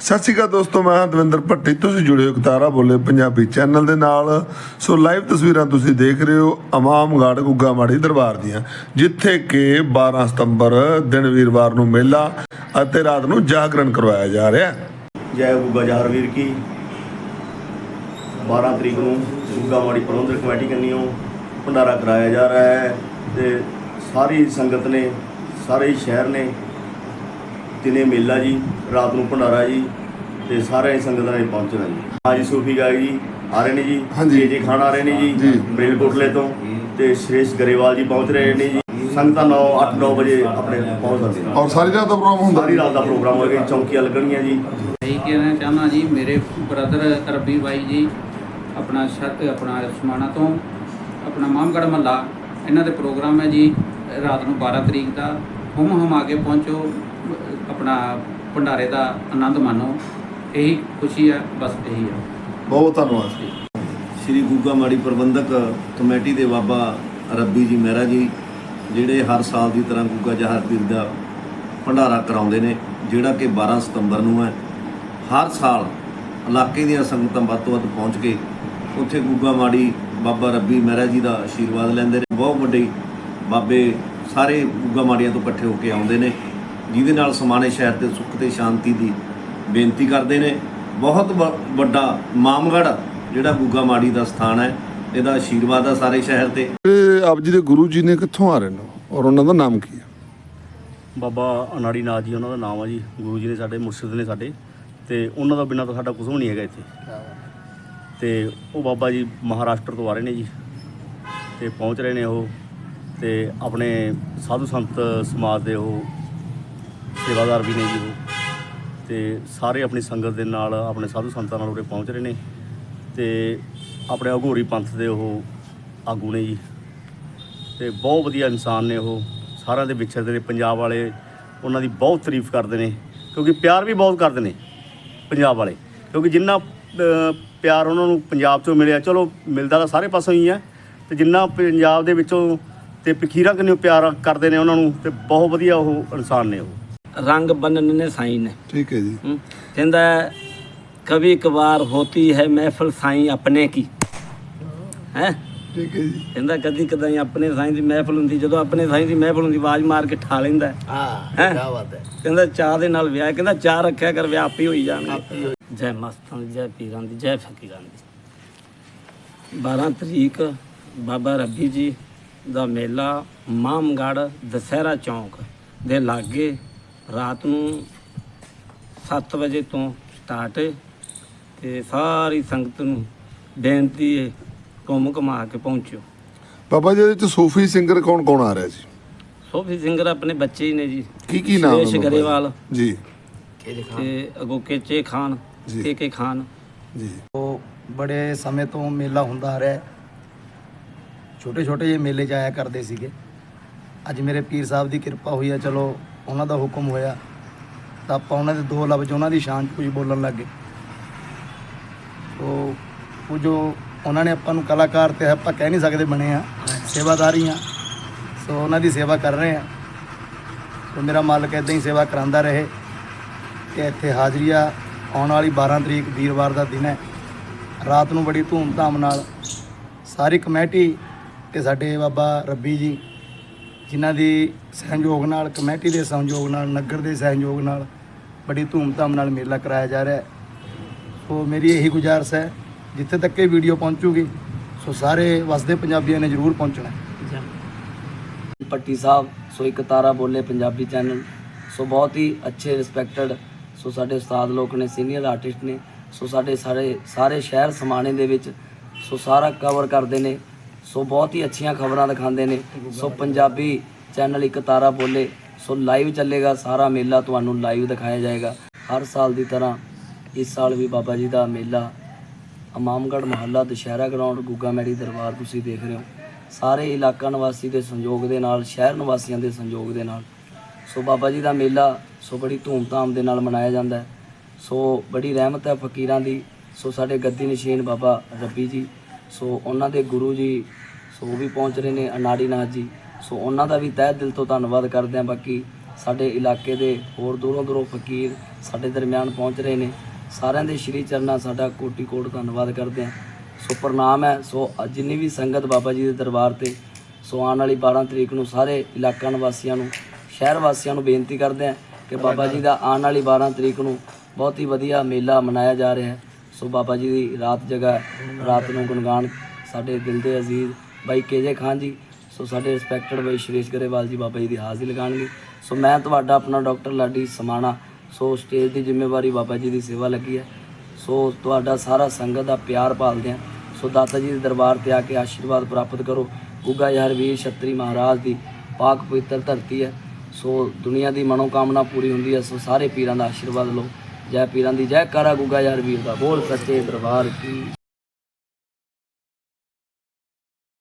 ਸਤਿ ਸ਼੍ਰੀ ਅਕਾਲ ਦੋਸਤੋ, ਮੈਂ ਦਵਿੰਦਰ ਭੱਟੀ। ਤੁਸੀਂ ਜੁੜੇ ਹੋ ਕਤਾਰਾ ਬੋਲੇ ਪੰਜਾਬੀ ਚੈਨਲ ਦੇ ਨਾਲ। ਸੋ ਲਾਈਵ ਤਸਵੀਰਾਂ ਤੁਸੀਂ ਦੇਖ ਰਹੇ ਹੋ ਅਮਾਮਗੜ ਗੁੱਗਾ ਮਾੜੀ ਦਰਬਾਰ ਦੀਆਂ, ਜਿੱਥੇ ਕਿ 12 ਸਤੰਬਰ ਦਿਨ ਵੀਰਵਾਰ ਨੂੰ ਮੇਲਾ ਅਤੇ ਰਾਤ ਨੂੰ ਜਾਗਰਣ ਕਰਵਾਇਆ ਜਾ ਰਿਹਾ ਹੈ। ਜੈ ਗੁੱਗਾ ਜਹਰਵੀਰ ਕੀ। 12 ਤਰੀਕ ਨੂੰ ਗੁੱਗਾ ਮਾੜੀ ਪ੍ਰਬੰਧਕ ਕਮੇਟੀ ਕੰਨੀਓ ਭੰਡਾਰਾ ਕਰਾਇਆ ਜਾ ਰਿਹਾ ਹੈ ਤੇ ਸਾਰੀ ਸੰਗਤ ਨੇ, ਸਾਰੇ ਸ਼ਹਿਰ ਨੇ ਦਿਨੇ ਮੇਲਾ ਜੀ ਰਾਤ ਨੂੰ ਭੰਡਾਰਾ ਜੀ ਤੇ ਸਾਰੇ ਹੀ ਸੰਗਤਾਂ ਨੇ ਪਹੁੰਚਣਾ ਜੀ। ਹਾਜੀ ਸੂਫੀ ਗਾਈ ਜੀ ਆ ਰਹੇ ਨੇ ਜੀ ਹਾਂਜੀ। ਜੀ ਜੀ ਖਾਨ ਆ ਰਹੇ ਨੇ ਜੀ। ਜੀ। ਮਰੇਲਕੋਟਲੇ ਤੋਂ ਤੇ ਸ਼੍ਰੇਸ਼ ਗਰੇਵਾਲ ਜੀ ਪਹੁੰਚ ਰਹੇ ਨੇ ਜੀ। ਸੰਗਤਾਂ 9 8 9 ਵਜੇ ਆਪਣੇ ਪਹੁੰਚ ਸਕਦੇ ਨੇ। ਔਰ ਸਾਰੀ ਰਾਤ ਦਾ ਪ੍ਰੋਗਰਾਮ ਹੁੰਦਾ ਸਾਰੀ ਰਾਤ ਦਾ ਪ੍ਰੋਗਰਾਮ ਹੋਏਗਾ ਜੀ, ਚੌਂਕੀਆਂ ਲੱਗਣਗੀਆਂ ਜੀ। ਇਹੀ ਕਹਿਣਾ ਚਾਹੁੰਦਾ ਜੀ ਮੇਰੇ ਬ੍ਰਦਰ ਰੱਬੀ ਬਾਈ ਜੀ ਆਪਣਾ ਸ਼ਰ ਆਪਣਾ ਸਮਾਣਾ ਤੋਂ ਆਪਣਾ ਮਾਮਗੜ ਮਹੱਲਾ ਇਹਨਾਂ ਦੇ ਪ੍ਰੋਗਰਾਮ ਹੈ ਜੀ ਰਾਤ ਨੂੰ 12 ਤਰੀਕ ਦਾ। ਹੁਮ ਹਮ ਆ ਕੇ ਪਹੁੰਚੋ। ਆਪਣਾ ਭੰਡਾਰੇ ਦਾ ਆਨੰਦ ਮਾਣੋ। ਇਹੀ ਖੁਸ਼ੀ ਹੈ, ਬਸ ਇਹੀ ਹੈ। ਬਹੁਤ ਧੰਨਵਾਦ ਜੀ। ਸ਼੍ਰੀ ਗੁੱਗਾ ਮਾੜੀ ਪ੍ਰਬੰਧਕ ਕਮੇਟੀ ਦੇ ਬਾਬਾ ਰੱਬੀ ਜੀ ਮਹਿਰਾ ਜੀ, ਜਿਹੜੇ ਹਰ ਸਾਲ ਦੀ ਤਰ੍ਹਾਂ ਗੁੱਗਾ ਜਹਰ ਦਾ ਭੰਡਾਰਾ ਕਰਾਉਂਦੇ ਨੇ, ਜਿਹੜਾ ਕਿ 12 ਸਤੰਬਰ ਨੂੰ ਹੈ। ਹਰ ਸਾਲ ਇਲਾਕੇ ਦੀਆਂ ਸੰਗਤਾਂ ਵੱਧ ਤੋਂ ਵੱਧ ਪਹੁੰਚ ਕੇ ਉੱਥੇ ਗੁੱਗਾ ਮਾੜੀ ਬਾਬਾ ਰੱਬੀ ਮਹਿਰਾ ਜੀ ਦਾ ਆਸ਼ੀਰਵਾਦ ਲੈਂਦੇ ਨੇ। ਬਹੁਤ ਵੱਡੇ ਬਾਬੇ ਸਾਰੇ ਗੁੱਗਾ ਮਾੜੀਆਂ ਤੋਂ ਇਕੱਠੇ ਹੋ ਕੇ ਆਉਂਦੇ ਨੇ। ਜਿਹਦੇ ਨਾਲ ਸਮਾਣੇ ਸ਼ਹਿਰ ਤੇ ਸੁੱਖ ਤੇ ਸ਼ਾਂਤੀ ਦੀ ਬੇਨਤੀ ਕਰਦੇ ਨੇ। ਬਹੁਤ ਵ- ਵੱਡਾ ਮਾਮਗੜ ਜਿਹੜਾ ਗੁੱਗਾ ਮਾੜੀ ਦਾ ਸਥਾਨ ਹੈ ਇਹਦਾ ਆਸ਼ੀਰਵਾਦ ਆ ਸਾਰੇ ਸ਼ਹਿਰ ਤੇ ਆਪ ਜੀ ਦੇ ਗੁਰੂ ਜੀ ਨੇ ਕਿੱਥੋਂ ਆ ਰਹੇ ਨੇ? ਔਰ ਉਹਨਾਂ ਦਾ ਨਾਮ ਕੀ ਹੈ? ਬਾਬਾ ਅਨਾੜੀ ਨਾਥ ਜੀ ਉਹਨਾਂ ਦਾ ਨਾਮ ਆ ਜੀ। ਗੁਰੂ ਜੀ ਨੇ ਸਾਡੇ ਮੁਰਸ਼ਿਦ ਨੇ ਸਾਡੇ। ਤੇ ਉਹਨਾਂ ਦਾ ਬਿਨਾਂ ਤਾਂ ਸਾਡਾ ਕੁਝ ਵੀ ਨਹੀਂ ਹੈਗਾ ਇੱਥੇ। ਤੇ ਉਹ ਬਾਬਾ ਜੀ ਮਹਾਰਾਸ਼ਟਰ ਤੋਂ ਆ ਰਹੇ ਨੇ ਜੀ। ਤੇ ਪਹੁੰਚ ਰਹੇ ਨੇ ਉਹ। ਤੇ ਆਪਣੇ ਸਾਧੂ ਸੰਤ ਸਮਾਜ ਦੇ ਉਹ ਸੇਵਾਦਾਰ ਵੀ ਨੇ ਜੀ ਉਹ। ਤੇ ਸਾਰੇ ਆਪਣੀ ਸੰਗਤ ਦੇ ਨਾਲ, ਆਪਣੇ ਸਾਧੂ ਸੰਤਾਂ ਨਾਲ ਉਰੇ ਪਹੁੰਚ ਰਹੇ ਨੇ। ਤੇ ਆਪਣੇ ਅਘੋਰੀ ਪੰਥ ਦੇ ਉਹ ਆਗੂ ਨੇ ਜੀ। ਤੇ ਬਹੁਤ ਵਧੀਆ ਇਨਸਾਨ ਨੇ ਉਹ। ਸਾਰਿਆਂ ਦੇ ਵਿਚਰਦੇ ਨੇ। ਪੰਜਾਬ ਵਾਲੇ ਉਹਨਾਂ ਦੀ ਬਹੁਤ ਤਾਰੀਫ ਕਰਦੇ ਨੇ। ਕਿਉਂਕਿ ਪਿਆਰ ਵੀ ਬਹੁਤ ਕਰਦੇ ਨੇ ਪੰਜਾਬ ਵਾਲੇ। ਕਿਉਂਕਿ ਜਿੰਨਾ ਪਿਆਰ ਉਹਨਾਂ ਨੂੰ ਪੰਜਾਬ ਤੋਂ ਮਿਲਿਆ, ਚਲੋ ਮਿਲਦਾ ਤਾਂ ਸਾਰੇ ਪਾਸੋਂ ਹੀ ਹੈ ਤੇ ਜਿੰਨਾ ਪੰਜਾਬ ਦੇ ਵਿੱਚੋਂ ਤੇ ਪਖੀਰਾ ਕਿੰਨੇ ਪਿਆਰ ਕਰਦੇ ਨੇ ਉਹਨਾਂ ਨੂੰ, ਤੇ ਬਹੁਤ ਵਧੀਆ ਉਹ ਇਨਸਾਨ ਨੇ ਉਹ। रंग बनने साई ने ਠੀਕ ਹੈ ਜੀ हम्म, कहता है कभी कभार होती है महफिल साई अपने की ਹੈ ਠੀਕ ਹੈ ਜੀ ਕਹਿੰਦਾ ਕਦੀ ਕਦਾਈ ਆਪਣੇ ਸਾਈਂ ਦੀ ਮਹਿਫਲ ਹੁੰਦੀ ਜਦੋਂ ਆਪਣੇ ਸਾਈਂ ਦੀ ਮਹਿਫਲ ਹੁੰਦੀ ਆਵਾਜ਼ ਮਾਰ ਕੇ ਠਾ ਲੈਂਦਾ ਹਾਂ ਕੀ ਬਾਤ ਹੈ ਕਹਿੰਦਾ ਚਾਹ ਦੇ ਨਾਲ ਵਿਆਹ ਕਹਿੰਦਾ ਚਾਹ ਰੱਖਿਆ ਕਰ ਵਿਆਹ ਆਪੇ ਹੋਈ ਜਾਣਗੇ ਜੈ ਮਸਤਾਂ ਦੀ ਜੈ ਪੀਰਾਂ ਦੀ ਜੈ ਫਕੀਰਾਂ ਦੀ 12 ਤਰੀਕ ਬਾਬਾ ਰੱਬੀ ਜੀ ਦਾ ਮੇਲਾ ਮਾਮਗੜ ਦਸਹਿਰਾ ਚੌਂਕ ਦੇ ਲਾਗੇ ਰਾਤ ਨੂੰ 7 ਵਜੇ ਤੋਂ ਸਟਾਰਟ ਹੈ ਤੇ ਸਾਰੀ ਸੰਗਤ ਨੂੰ ਬੇਨਤੀ ਹੈ ਘੁੰਮ ਘੁਮਾ ਕੇ ਪਹੁੰਚੋ ਬਾਬਾ ਜੀ ਇਹਦੇ ਚ ਸੂਫੀ ਸਿੰਗਰ ਕੌਣ ਕੌਣ ਆ ਰਿਹਾ ਜੀ? ਸੋਫੀ ਸਿੰਗਰ ਆਪਣੇ ਬੱਚੇ ਹੀ ਨੇ ਜੀ। ਕੀ ਕੀ ਨਾਮ ਹੈ ਸੁਰੇਸ਼? ਗਰੇਵਾਲ ਜੀ। ਤੇ ਅਗੋ ਕੇਚੇ ਖਾਨ। ਕੇ ਕੇ ਖਾਨ। ਜੀ। ਉਹ ਬੜੇ ਸਮੇਂ ਤੋਂ ਮੇਲਾ ਹੁੰਦਾ ਆ ਰਿਹਾ ਛੋਟੇ ਛੋਟੇ ਜਿਹੇ ਮੇਲੇ 'ਚ ਆਇਆ ਕਰਦੇ ਸੀਗੇ। ਅੱਜ ਮੇਰੇ ਪੀਰ ਸਾਹਿਬ ਦੀ ਕਿਰਪਾ ਹੋਈ ਹੈ ਚਲੋ ਉਹਨਾਂ ਦਾ ਹੁਕਮ ਹੋਇਆ, ਤਾਂ ਆਪਾਂ ਉਹਨਾਂ ਦੇ ਦੋ ਲਫ਼ਜ਼, ਉਹਨਾਂ ਦੀ ਸ਼ਾਨ 'ਚ ਕੁਝ ਬੋਲਣ ਲੱਗੇ ਉਹ ਉਹ ਜੋ ਉਹਨਾਂ ਨੇ ਆਪਾਂ ਨੂੰ ਕਲਾਕਾਰ ਤੇ ਆਪਾਂ ਕਹਿ ਨਹੀਂ ਸਕਦੇ ਬਣੇ ਆ, ਸੇਵਾਦਾਰੀ ਆ, ਸੋ ਉਹਨਾਂ ਦੀ ਸੇਵਾ ਕਰ ਰਹੇ ਆ। ਸੋ ਮੇਰਾ ਮਾਲਕ ਇਦਾਂ ਹੀ ਸੇਵਾ ਕਰਾਂਦਾ ਰਹੇ ਕਿ ਇੱਥੇ ਹਾਜ਼ਰੀ ਆਉਣ ਵਾਲੀ 12 ਤਰੀਕ ਵੀਰਵਾਰ ਦਾ ਦਿਨ ਹੈ। ਰਾਤ ਨੂੰ ਬੜੀ ਧੂਮਧਾਮ ਨਾਲ ਸਾਰੀ ਕਮੇਟੀ ਤੇ ਸਾਡੇ ਬਾਬਾ ਰੱਬੀ ਜੀ ਜਿਨ੍ਹਾਂ ਦੀ ਸਹਿਯੋਗ ਨਾਲ ਕਮੇਟੀ ਦੇ ਸਹਿਯੋਗ ਨਾਲ ਨਗਰ ਦੇ ਸਹਿਯੋਗ ਨਾਲ ਬੜੀ ਧੂਮ-ਧਾਮ ਨਾਲ ਮੇਲਾ ਕਰਾਇਆ ਜਾ ਰਿਹਾ ਹੈ। ਸੋ ਮੇਰੀ ਇਹੀ ਗੁਜ਼ਾਰਿਸ਼ ਹੈ ਜਿੱਥੇ ਤੱਕ ਇਹ ਵੀਡੀਓ ਪਹੁੰਚੂਗੀ ਸੋ ਸਾਰੇ ਵਸਦੇ ਪੰਜਾਬੀਆਂ ਨੇ ਜ਼ਰੂਰ ਪਹੁੰਚਣਾ ਹੈ। ਪੱਟੀ ਸਾਹਿਬ ਸੋ ਇੱਕ ਤਾਰਾ ਬੋਲੇ ਪੰਜਾਬੀ ਚੈਨਲ। ਸੋ ਬਹੁਤ ਹੀ ਅੱਛੇ ਰਿਸਪੈਕਟਡ ਸੋ ਸਾਡੇ ਉਸਤਾਦ ਲੋਕ ਨੇ ਸੀਨੀਅਰ ਆਰਟਿਸਟ ਨੇ। ਸੋ ਸਾਡੇ ਸਾਰੇ ਸਾਰੇ ਸ਼ਹਿਰ ਸਮਾਣੇ ਦੇ ਵਿੱਚ ਸੋ ਸਾਰਾ ਕਵਰ ਕਰਦੇ ਨੇ। ਸੋ ਬਹੁਤ ਹੀ ਅੱਛੀਆਂ ਖਬਰਾਂ ਦਿਖਾਉਂਦੇ ਨੇ। ਸੋ ਪੰਜਾਬੀ ਚੈਨਲ ਇੱਕ ਤਾਰਾ ਬੋਲੇ। ਸੋ ਲਾਈਵ ਚੱਲੇਗਾ, ਸਾਰਾ ਮੇਲਾ ਤੁਹਾਨੂੰ ਲਾਈਵ ਦਿਖਾਇਆ ਜਾਏਗਾ। ਹਰ ਸਾਲ ਦੀ ਤਰ੍ਹਾਂ ਇਸ ਸਾਲ ਵੀ ਬਾਬਾ ਜੀ ਦਾ ਮੇਲਾ ਇਮਾਮਗੜ੍ਹ ਮਹੱਲਾ ਦੁਸ਼ਹਿਰਾ ਗਰਾਊਂਡ ਗੁੱਗਾ ਮੈੜੀ ਦਰਬਾਰ ਤੁਸੀਂ ਦੇਖ ਰਹੇ ਹੋ। ਸਾਰੇ ਇਲਾਕਾ ਨਿਵਾਸੀ ਦੇ ਸੰਯੋਗ ਦੇ ਨਾਲ, ਸ਼ਹਿਰ ਨਿਵਾਸੀਆਂ ਦੇ ਸੰਯੋਗ ਦੇ ਨਾਲ। ਸੋ ਬਾਬਾ ਜੀ ਦਾ ਮੇਲਾ ਸੋ ਬੜੀ ਧੂਮ-ਧਾਮ ਦੇ ਨਾਲ ਮਨਾਇਆ ਜਾਂਦਾ ਹੈ। ਸੋ ਬੜੀ ਰਹਿਮਤ ਹੈ ਫਕੀਰਾਂ ਦੀ। ਸੋ ਸਾਡੇ ਗੱਦੀ ਨਸ਼ੀਨ ਬਾਬਾ ਰੱਬੀ ਜੀ। ਸੋ ਉਹਨਾਂ ਦੇ ਗੁਰੂ ਜੀ ਸੋ ਉਹ ਵੀ ਪਹੁੰਚ ਰਹੇ ਨੇ ਅਨਾੜੀ ਨਾਥ ਜੀ। ਸੋ ਉਹਨਾਂ ਦਾ ਵੀ ਤਹਿ ਦਿਲ ਤੋਂ ਧੰਨਵਾਦ ਕਰਦੇ ਹਾਂ। ਬਾਕੀ ਸਾਡੇ ਇਲਾਕੇ ਦੇ ਹੋਰ ਦੂਰੋਂ ਦੂਰੋਂ ਫਕੀਰ ਸਾਡੇ ਦਰਮਿਆਨ ਪਹੁੰਚ ਰਹੇ ਨੇ। ਸਾਰਿਆਂ ਦੇ ਸ਼੍ਰੀ ਚਰਨਾਂ ਸਾਡਾ ਕੋਟੀ ਕੋਟ ਧੰਨਵਾਦ ਕਰਦੇ ਹਾਂ। ਸੋ ਪ੍ਰਣਾਮ ਹੈ। ਸੋ ਜਿੰਨੀ ਵੀ ਸੰਗਤ ਬਾਬਾ ਜੀ ਦੇ ਦਰਬਾਰ ਤੇ ਸੋ ਆਉਣ ਵਾਲੀ 12 ਤਰੀਕ ਨੂੰ ਸਾਰੇ ਇਲਾਕਾ ਨਿਵਾਸੀਆਂ ਨੂੰ, ਸ਼ਹਿਰ ਵਾਸੀਆਂ ਨੂੰ ਬੇਨਤੀ ਕਰਦੇ ਹਾਂ ਕਿ ਬਾਬਾ ਜੀ ਦਾ ਆਉਣ ਵਾਲੀ 12 ਤਰੀਕ ਨੂੰ ਬਹੁਤ ਹੀ ਵਧੀਆ ਮੇਲਾ ਮਨਾਇਆ ਜਾ ਰਿਹਾ ਹੈ। ਸੋ ਬਾਬਾ ਜੀ ਦੀ ਰਾਤ ਜਗ੍ਹਾ ਰਾਤ ਨੂੰ ਗੁਣਗਾਨ ਸਾਡੇ ਦਿਲ ਦੇ ਅਜ਼ੀਜ਼ ਬਾਈ ਕੇਜੇ ਖਾਨ ਜੀ, ਸੋ ਸਾਡੇ ਰਿਸਪੈਕਟਡ ਬਾਈ ਸ਼੍ਰੇਸ਼ ਗਰੇਵਾਲ ਜੀ ਬਾਬਾ ਜੀ ਦੀ ਹਾਜ਼ਰੀ ਲਗਾਉਣਗੇ ਸੋ ਮੈਂ ਤੁਹਾਡਾ ਆਪਣਾ doctor Ladi Samana, so stage ਦੀ ਜ਼ਿੰਮੇਵਾਰੀ ਬਾਬਾ ਜੀ ਦੀ ਸੇਵਾ ਲੱਗੀ ਹੈ। ਸੋ ਤੁਹਾਡਾ ਸਾਰਾ ਸੰਗਤ ਦਾ ਪਿਆਰ ਪਾਲਦੇ ਹਾਂ। ਸੋ ਦਾਤਾ ਜੀ ਦੇ ਦਰਬਾਰ ਤੇ ਆ ਕੇ ਆਸ਼ੀਰਵਾਦ ਪ੍ਰਾਪਤ ਕਰੋ। ਗੁੱਗਾ ਯਾਰ ਵੀਰ ਛਤਰੀ ਮਹਾਰਾਜ ਦੀ ਪਾਕ ਪਵਿੱਤਰ ਧਰਤੀ ਹੈ। ਸੋ ਦੁਨੀਆ ਦੀ ਮਨੋਕਾਮਨਾ ਪੂਰੀ ਹੁੰਦੀ ਹੈ। ਸੋ ਸਾਰੇ ਪੀਰਾਂ ਦਾ ਆਸ਼ੀਰਵਾਦ ਲਓ। ਜੈ ਪੀਰਾਂ ਦੀ ਜੈ ਕਾਰਾ ਗੁੱਗਾ ਯਾਰ ਵੀਰ ਦਾ। ਬੋਲ ਸੱਚੇ ਦਰਬਾਰ ਕੀ